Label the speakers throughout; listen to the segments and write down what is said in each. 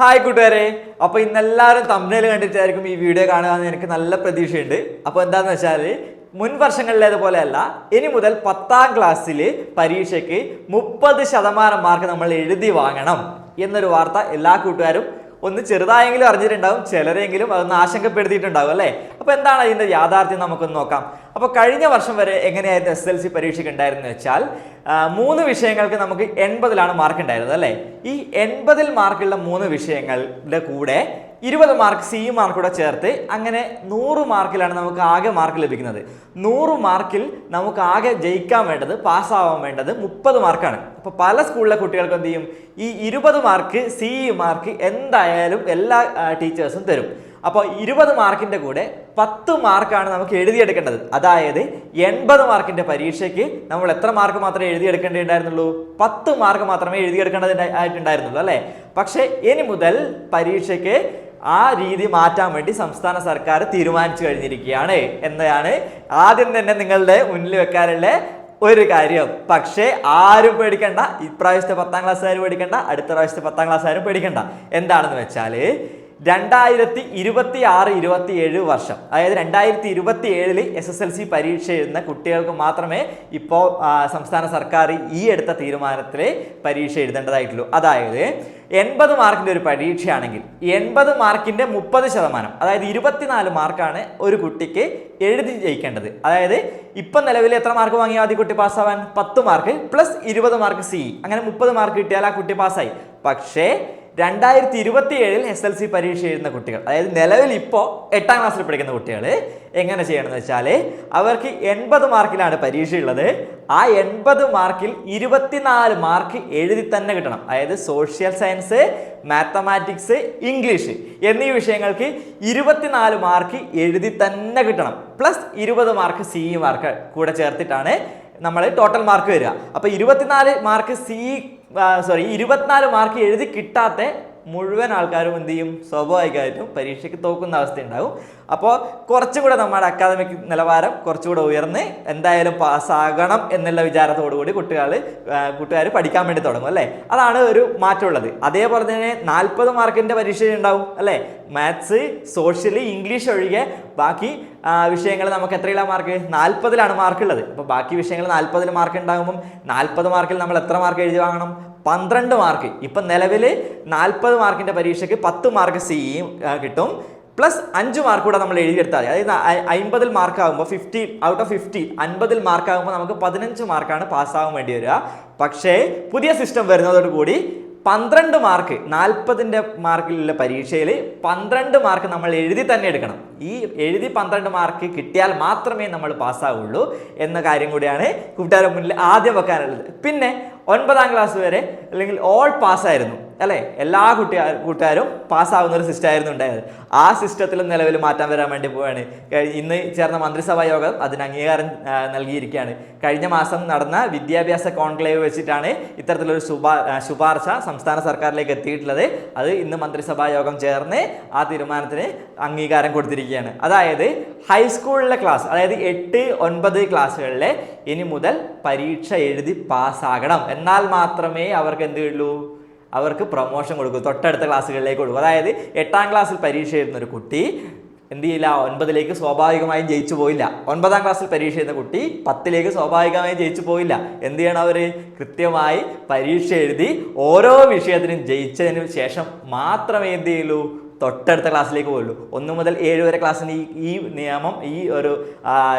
Speaker 1: Hi കൂട്ടുകാരെ. അപ്പൊ ഇന്നെല്ലാവരും തമ്മിൽ കണ്ടിട്ടായിരിക്കും ഈ വീഡിയോ കാണുക എന്ന് എനിക്ക് നല്ല പ്രതീക്ഷയുണ്ട്. അപ്പൊ എന്താന്ന് വെച്ചാൽ മുൻ വർഷങ്ങളിലേതുപോലെയല്ല ഇനി മുതൽ പത്താം ക്ലാസ്സിൽ പരീക്ഷയ്ക്ക് മുപ്പത് ശതമാനം മാർക്ക് നമ്മൾ എഴുതി വാങ്ങണം എന്നൊരു വാർത്ത എല്ലാ കൂട്ടുകാരും ഒന്ന് ചെറുതായെങ്കിലും അറിഞ്ഞിട്ടുണ്ടാവും ചിലരെങ്കിലും അതൊന്ന് ആശങ്കപ്പെടുത്തിയിട്ടുണ്ടാവും അല്ലേ? അപ്പൊ എന്താണ് അതിന്റെ യാഥാർത്ഥ്യം? നമുക്കൊന്ന് നോക്കാം. അപ്പൊ കഴിഞ്ഞ വർഷം വരെ എങ്ങനെയായിരുന്നു എസ് എൽ സി പരീക്ഷയ്ക്ക് ഉണ്ടായിരുന്നത് വെച്ചാൽ മൂന്ന് വിഷയങ്ങൾക്ക് നമുക്ക് എൺപതിലാണ് മാർക്ക് ഉണ്ടായിരുന്നത് അല്ലേ? ഈ എൺപതിൽ മാർക്കുള്ള മൂന്ന് വിഷയങ്ങളുടെ കൂടെ ഇരുപത് മാർക്ക് സി മാർക്ക് കൂടെ ചേർത്ത് അങ്ങനെ നൂറ് മാർക്കിലാണ് നമുക്ക് ആകെ മാർക്ക് ലഭിക്കുന്നത്. നൂറ് മാർക്കിൽ നമുക്ക് ആകെ ജയിക്കാൻ വേണ്ടത് പാസ്സാവാൻ വേണ്ടത് മുപ്പത് മാർക്കാണ് അപ്പോൾ പല സ്കൂളിലെ കുട്ടികൾക്ക് എന്ത് ചെയ്യും? ഈ ഇരുപത് മാർക്ക് സി മാർക്ക് എന്തായാലും എല്ലാ ടീച്ചേഴ്സും തരും. അപ്പോൾ ഇരുപത് മാർക്കിന്റെ കൂടെ പത്ത് മാർക്കാണ് നമുക്ക് എഴുതിയെടുക്കേണ്ടത്. അതായത് എൺപത് മാർക്കിന്റെ പരീക്ഷയ്ക്ക് നമ്മൾ എത്ര മാർക്ക് മാത്രമേ എഴുതിയെടുക്കേണ്ടതുണ്ടായിരുന്നുള്ളൂ? പത്ത് മാർക്ക് മാത്രമേ എഴുതിയെടുക്കേണ്ടത് ആയിട്ടുണ്ടായിരുന്നുള്ളൂ അല്ലേ? പക്ഷേ ഇനി മുതൽ പരീക്ഷയ്ക്ക് ആ രീതി മാറ്റാൻ വേണ്ടി സംസ്ഥാന സർക്കാർ തീരുമാനിച്ചു കഴിഞ്ഞിരിക്കുകയാണ് എന്നതാണ് ആദ്യം തന്നെ നിങ്ങളുടെ മുന്നിൽ വെക്കാനുള്ള ഒരു കാര്യം. പക്ഷേ ആരും പേടിക്കണ്ട. ഇപ്രാവശ്യത്തെ പത്താം ക്ലാസ്സുകാർ പേടിക്കണ്ട. അടുത്ത പ്രാവശ്യത്തെ പത്താം ക്ലാസ്സുകാരും പേടിക്കണ്ട. എന്താണെന്ന് വെച്ചാൽ രണ്ടായിരത്തി ഇരുപത്തി ആറ് ഇരുപത്തി ഏഴ് വർഷം. അതായത് രണ്ടായിരത്തി ഇരുപത്തി ഏഴിൽ എസ് എസ് എൽ സി പരീക്ഷ എഴുതുന്ന കുട്ടികൾക്ക് മാത്രമേ ഇപ്പോൾ സംസ്ഥാന സർക്കാർ ഈ എടുത്ത തീരുമാനത്തിൽ പരീക്ഷ എഴുതേണ്ടതായിട്ടുള്ളൂ. അതായത് എൺപത് മാർക്കിന്റെ ഒരു പരീക്ഷയാണെങ്കിൽ എൺപത് മാർക്കിന്റെ മുപ്പത് ശതമാനം അതായത് ഇരുപത്തിനാല് മാർക്കാണ് ഒരു കുട്ടിക്ക് എഴുതി ജയിക്കേണ്ടത്. അതായത് ഇപ്പം നിലവിൽ എത്ര മാർക്ക് വാങ്ങിയാൽ മതി കുട്ടി പാസ്സാവാൻ? പത്ത് മാർക്ക് പ്ലസ് ഇരുപത് മാർക്ക് സി അങ്ങനെ മുപ്പത് മാർക്ക് കിട്ടിയാൽ ആ കുട്ടി പാസ്സായി. പക്ഷേ രണ്ടായിരത്തി ഇരുപത്തി ഏഴിൽ എസ് എൽ സി പരീക്ഷ എഴുതുന്ന കുട്ടികൾ അതായത് നിലവിൽ ഇപ്പോൾ എട്ടാം ക്ലാസ്സിൽ പഠിക്കുന്ന കുട്ടികൾ എങ്ങനെ ചെയ്യണമെന്ന് വെച്ചാൽ അവർക്ക് എൺപത് മാർക്കിലാണ് പരീക്ഷ ഉള്ളത്. ആ എൺപത് മാർക്കിൽ ഇരുപത്തിനാല് മാർക്ക് എഴുതി തന്നെ കിട്ടണം. അതായത് സോഷ്യൽ സയൻസ് മാത്തമാറ്റിക്സ് ഇംഗ്ലീഷ് എന്നീ വിഷയങ്ങൾക്ക് ഇരുപത്തിനാല് മാർക്ക് എഴുതി തന്നെ കിട്ടണം. പ്ലസ് ഇരുപത് മാർക്ക് സി മാർക്ക് കൂടെ ചേർത്തിട്ടാണ് നമ്മൾ ടോട്ടൽ മാർക്ക് വരിക. അപ്പോൾ ഇരുപത്തിനാല് മാർക്ക് സി സോറി ഇരുപത്തിനാല് മാർക്ക് എഴുതി കിട്ടാത്ത മുഴുവൻ ആൾക്കാരും എന്ത് ചെയ്യും? സ്വാഭാവികമായിട്ടും പരീക്ഷയ്ക്ക് തോക്കുന്ന അവസ്ഥയുണ്ടാവും അപ്പോൾ കുറച്ചുകൂടെ നമ്മുടെ അക്കാദമിക് നിലവാരം കുറച്ചുകൂടെ ഉയർന്ന് എന്തായാലും പാസ്സാകണം എന്നുള്ള വിചാരത്തോടു കൂടി കുട്ടികൾ കൂട്ടുകാർ പഠിക്കാൻ വേണ്ടി തുടങ്ങും അല്ലേ? അതാണ് ഒരു മാറ്റമുള്ളത്. അതേപോലെ തന്നെ നാൽപ്പത് മാർക്കിന്റെ പരീക്ഷ ഉണ്ടാവും അല്ലേ? മാത്സ് സോഷ്യലി ഇംഗ്ലീഷ് ഒഴികെ ബാക്കി വിഷയങ്ങൾ നമുക്ക് എത്രയിലാണ് മാർക്ക്? നാൽപ്പതിലാണ് മാർക്കുള്ളത്. അപ്പോൾ ബാക്കി വിഷയങ്ങൾ നാൽപ്പതിൽ മാർക്ക് ഉണ്ടാകുമ്പം നാൽപ്പത് മാർക്കിൽ നമ്മൾ എത്ര മാർക്ക് എഴുതി വാങ്ങണം? പന്ത്രണ്ട് മാർക്ക്. ഇപ്പം നിലവിൽ നാൽപ്പത് മാർക്കിന്റെ പരീക്ഷയ്ക്ക് പത്ത് മാർക്ക് സി കിട്ടും. പ്ലസ് അഞ്ച് മാർക്ക് കൂടെ നമ്മൾ എഴുതിയെടുത്താൽ മതി. അതായത് അമ്പതിൽ മാർക്ക് ആകുമ്പോൾ ഫിഫ്റ്റി ഔട്ട് ഓഫ് ഫിഫ്റ്റി അൻപതിൽ മാർക്ക് ആകുമ്പോൾ നമുക്ക് പതിനഞ്ച് മാർക്കാണ് പാസ്സാവാൻ വേണ്ടി വരിക. പക്ഷേ പുതിയ സിസ്റ്റം വരുന്നതോടുകൂടി പന്ത്രണ്ട് മാർക്ക് നാൽപ്പതിന്റെ മാർക്കിലുള്ള പരീക്ഷയിൽ പന്ത്രണ്ട് മാർക്ക് നമ്മൾ എഴുതി തന്നെ എടുക്കണം. ഈ എഴുതി പന്ത്രണ്ട് മാർക്ക് കിട്ടിയാൽ മാത്രമേ നമ്മൾ പാസ്സാവുള്ളൂ എന്ന കാര്യം കൂടിയാണ് കൂട്ടുകാരുടെ മുന്നിൽ ആദ്യം വെക്കാനുള്ളത്. പിന്നെ ഒൻപതാം ക്ലാസ് വരെ അല്ലെങ്കിൽ ഓൾ പാസ്സായിരുന്നു അല്ലേ? എല്ലാ കുട്ടിയാ കൂട്ടുകാരും പാസ്സാവുന്ന ഒരു സിസ്റ്റം ആയിരുന്നു ഉണ്ടായത്. ആ സിസ്റ്റത്തിൽ നിലവിൽ മാറ്റം വരാൻ വേണ്ടി പോവുകയാണ് ഇന്ന് ചേർന്ന മന്ത്രിസഭാ യോഗം അതിന് അംഗീകാരം നൽകിയിരിക്കുകയാണ്. കഴിഞ്ഞ മാസം നടന്ന വിദ്യാഭ്യാസ കോൺക്ലേവ് വെച്ചിട്ടാണ് ഇത്തരത്തിലൊരു ശുപാർശ സംസ്ഥാന സർക്കാരിലേക്ക് എത്തിയിട്ടുള്ളത്. അത് ഇന്ന് മന്ത്രിസഭാ യോഗം ചേർന്ന് ആ തീരുമാനത്തിന് അംഗീകാരം കൊടുത്തിരിക്കുകയാണ്. അതായത് ഹൈസ്കൂളിലെ ക്ലാസ് അതായത് എട്ട് ഒൻപത് ക്ലാസ്സുകളിലെ ഇനി മുതൽ പരീക്ഷ എഴുതി പാസ്സാകണം. എന്നാൽ മാത്രമേ അവർക്ക് എന്ത് ഉള്ളൂ അവർക്ക് പ്രൊമോഷൻ കൊടുക്കും തൊട്ടടുത്ത ക്ലാസ്സുകളിലേക്ക് കൊടുക്കും. അതായത് എട്ടാം ക്ലാസ്സിൽ പരീക്ഷ എഴുതുന്ന ഒരു കുട്ടി എന്ത് ചെയ്യില്ല ഒൻപതിലേക്ക് സ്വാഭാവികമായും ജയിച്ചു പോയില്ല. ഒൻപതാം ക്ലാസ്സിൽ പരീക്ഷ എഴുതുന്ന കുട്ടി പത്തിലേക്ക് സ്വാഭാവികമായും ജയിച്ചു പോയില്ല. എന്ത് ചെയ്യണം അവർ കൃത്യമായി പരീക്ഷ എഴുതി ഓരോ വിഷയത്തിനും ജയിച്ചതിന് ശേഷം മാത്രമേ എന്ത് ചെയ്യുള്ളൂ? തൊട്ടടുത്ത ക്ലാസ്സിലേക്ക് പോകുള്ളൂ ഒന്ന് മുതൽ ഏഴ് വരെ ക്ലാസ്സിന് ഈ ഈ നിയമം ഈ ഒരു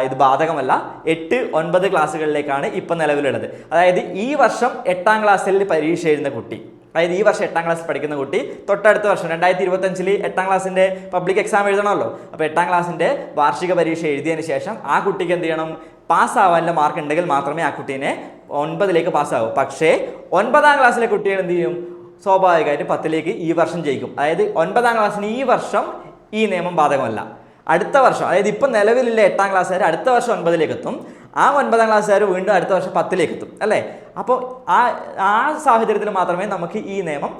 Speaker 1: ഇത് ബാധകമല്ല. എട്ട് ഒൻപത് ക്ലാസ്സുകളിലേക്കാണ് ഇപ്പം നിലവിലുള്ളത്. അതായത് ഈ വർഷം എട്ടാം ക്ലാസ്സിൽ പരീക്ഷ എഴുതുന്ന കുട്ടി അതായത് ഈ വർഷം എട്ടാം ക്ലാസ്സിൽ പഠിക്കുന്ന കുട്ടി തൊട്ടടുത്ത വർഷം രണ്ടായിരത്തി ഇരുപത്തഞ്ചിൽ എട്ടാം ക്ലാസ്സിന്റെ പബ്ലിക് എക്സാം എഴുതണമല്ലോ. അപ്പോൾ എട്ടാം ക്ലാസ്സിന്റെ വാർഷിക പരീക്ഷ എഴുതിയതിന് ശേഷം ആ കുട്ടിക്ക് എന്ത് ചെയ്യണം? പാസ്സാവാനുള്ള മാർക്ക് ഉണ്ടെങ്കിൽ മാത്രമേ ആ കുട്ടീനെ ഒൻപതിലേക്ക് പാസ്സാവൂ പക്ഷേ ഒൻപതാം ക്ലാസ്സിലെ കുട്ടികൾ എന്ത് ചെയ്യും? സ്വാഭാവികമായിട്ട് പത്തിലേക്ക് ഈ വർഷം ജയിക്കും. അതായത് ഒൻപതാം ക്ലാസ്സിന് ഈ വർഷം ഈ നിയമം ബാധകമല്ല. അടുത്ത വർഷം അതായത് ഇപ്പം നിലവിലുള്ള എട്ടാം ക്ലാസ്സുകാർ അടുത്ത വർഷം ഒൻപതിലേക്ക് എത്തും. ആ ഒൻപതാം ക്ലാസ്സുകാർ വീണ്ടും അടുത്ത വർഷം പത്തിലേക്ക് എത്തും അല്ലേ? അപ്പോൾ ആ ആ സാഹചര്യത്തിൽ മാത്രമേ നമുക്ക് ഈ നിയമം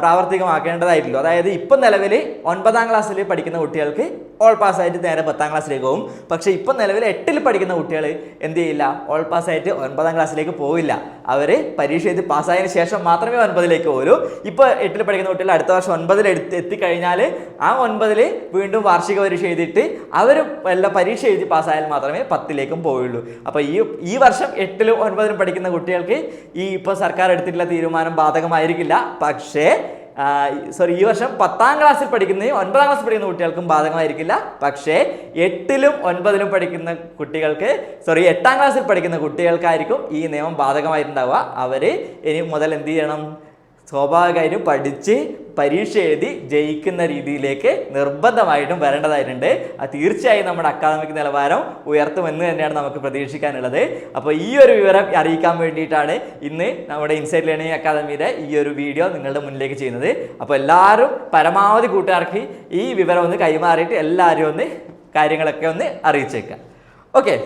Speaker 1: പ്രാവർത്തികമാക്കേണ്ടതായിട്ടുള്ളൂ. അതായത് ഇപ്പം നിലവിൽ ഒൻപതാം ക്ലാസ്സിൽ പഠിക്കുന്ന കുട്ടികൾക്ക് ഓൾ പാസ്സായിട്ട് നേരെ പത്താം ക്ലാസ്സിലേക്ക് പോകും. പക്ഷേ ഇപ്പം നിലവിൽ എട്ടിൽ പഠിക്കുന്ന കുട്ടികൾ എന്ത് ചെയ്യില്ല? ഓൾ പാസ്സായിട്ട് ഒൻപതാം ക്ലാസ്സിലേക്ക് പോവില്ല. അവർ പരീക്ഷ എഴുതി പാസ്സായതിനു ശേഷം മാത്രമേ ഒൻപതിലേക്ക് പോകൂ ഇപ്പോൾ എട്ടിൽ പഠിക്കുന്ന കുട്ടികൾ അടുത്ത വർഷം ഒൻപതിൽ എടുത്ത് എത്തിക്കഴിഞ്ഞാൽ ആ ഒൻപതിൽ വീണ്ടും വാർഷിക പരീക്ഷ എഴുതിയിട്ട് അവർ വല്ല പരീക്ഷ എഴുതി പാസ്സായാൽ മാത്രമേ പത്തിലേക്കും പോവുള്ളൂ. അപ്പോൾ ഈ ഈ വർഷം എട്ടിലും ഒൻപതിലും പഠിക്കുന്ന കുട്ടികൾക്ക് ഈ ഇപ്പോൾ സർക്കാർ എടുത്തിട്ടുള്ള തീരുമാനം ബാധകമായിരിക്കില്ല. പക്ഷേ സോറി ഈ വർഷം പത്താം ക്ലാസ്സിൽ പഠിക്കുന്ന ഒൻപതാം ക്ലാസ്സിൽ പഠിക്കുന്ന കുട്ടികൾക്കും ബാധകമായിരിക്കില്ല. പക്ഷേ എട്ടിലും ഒൻപതിലും പഠിക്കുന്ന കുട്ടികൾക്ക് സോറി എട്ടാം ക്ലാസ്സിൽ പഠിക്കുന്ന കുട്ടികൾക്കായിരിക്കും ഈ നിയമം ബാധകമായിട്ടുണ്ടാവുക. അവർ ഇനി മുതൽ എന്ത് ചെയ്യണം? സ്വാഭാവികമായിട്ടും പഠിച്ച് പരീക്ഷ എഴുതി ജയിക്കുന്ന രീതിയിലേക്ക് നിർബന്ധമായിട്ടും വരേണ്ടതായിട്ടുണ്ട്. അത് തീർച്ചയായും നമ്മുടെ അക്കാദമിക് നിലവാരം ഉയർത്തുമെന്ന് തന്നെയാണ് നമുക്ക് പ്രതീക്ഷിക്കാനുള്ളത്. അപ്പോൾ ഈ ഒരു വിവരം അറിയിക്കാൻ വേണ്ടിയിട്ടാണ് ഇന്ന് നമ്മുടെ ഇൻസൈറ്റ് ലേണിംഗ് അക്കാദമിയുടെ ഈ ഒരു വീഡിയോ നിങ്ങളുടെ മുന്നിലേക്ക് ചെയ്യുന്നത്. അപ്പോൾ എല്ലാവരും പരമാവധി കൂട്ടുകാർക്ക് ഈ വിവരം ഒന്ന് കൈമാറിയിട്ട് എല്ലാവരും ഒന്ന് കാര്യങ്ങളൊക്കെ ഒന്ന് അറിയിച്ചേക്കാം ഓക്കെ.